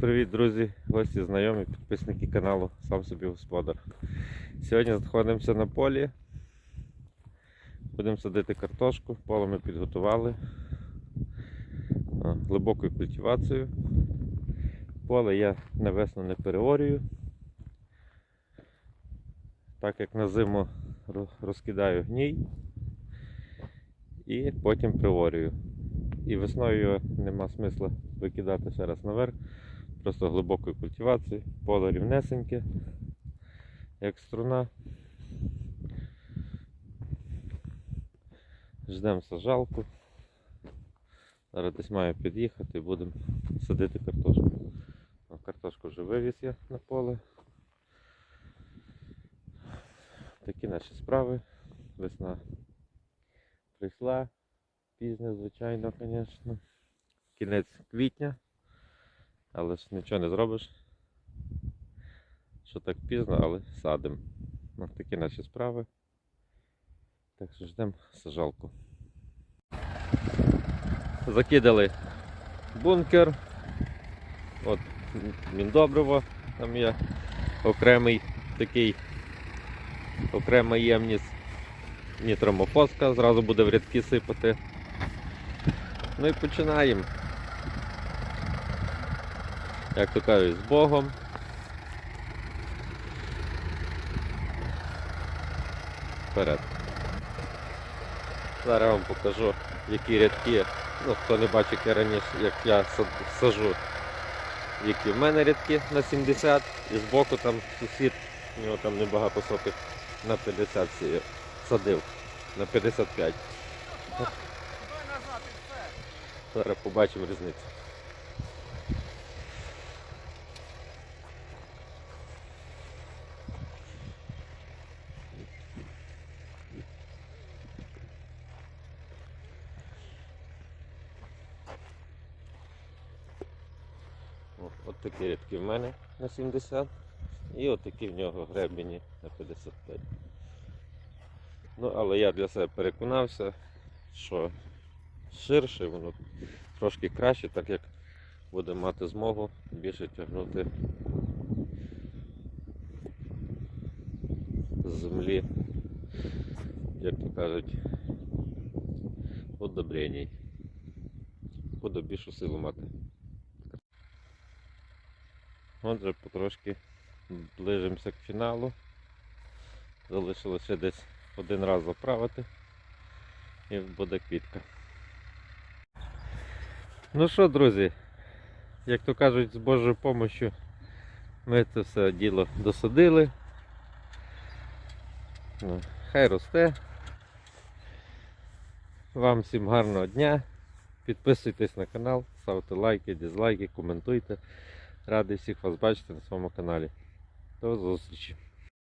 Привіт, друзі, гості, знайомі, підписники каналу Сам собі господар. Сьогодні знаходимося на полі. Будемо садити картошку, поле ми підготували глибокою культивацією. Поле я на весну не переорюю, так як на зиму розкидаю гній і потім приорюю. І весною нема смисла викидати ще раз наверх. Просто глибокої культивації, поле рівнесеньке, як струна. Ждемо сажалку. Зараз десь маю під'їхати і будемо садити картошку. Картошку вже вивіз я на поле. Такі наші справи. Весна прийшла. Пізня, звичайно, звісно. Кінець квітня. Але ж нічого не зробиш. Що так пізно, але садимо. Ось такі наші справи. Так що ждемо сажалку. Закидали бункер. От міндобриво. Там є окремий такий окрема ємність нітромофоска, зразу буде в рядки сипати. Ну і починаємо. Як то кажуть, з Богом. Вперед. Зараз я вам покажу, які рядки. Ну, хто не бачив, як я раніше, як я сажу, які в мене рядки на 70 і збоку там сусід, у нього там небагато сотих на 50 сіяв, садив, на 55. Зараз побачимо різницю. Такі рядки в мене на 70 і от такі в нього гребені на 55. Ну, але я для себе переконався, що ширше, воно трошки краще, так як буде мати змогу більше тягнути з землі, як то кажуть, удобреній. Буде більшу силу мати. Отже, потрошки ближимося к фіналу. Залишилося десь один раз заправити і буде квітка. Ну що, друзі, як то кажуть, з Божою допомогою ми це все діло досадили. Ну, Хай росте. Вам всім гарного дня. Підписуйтесь на канал, ставте лайки, дизлайки, коментуйте. Радий всіх вас бачити на своєму каналі. До зустрічі!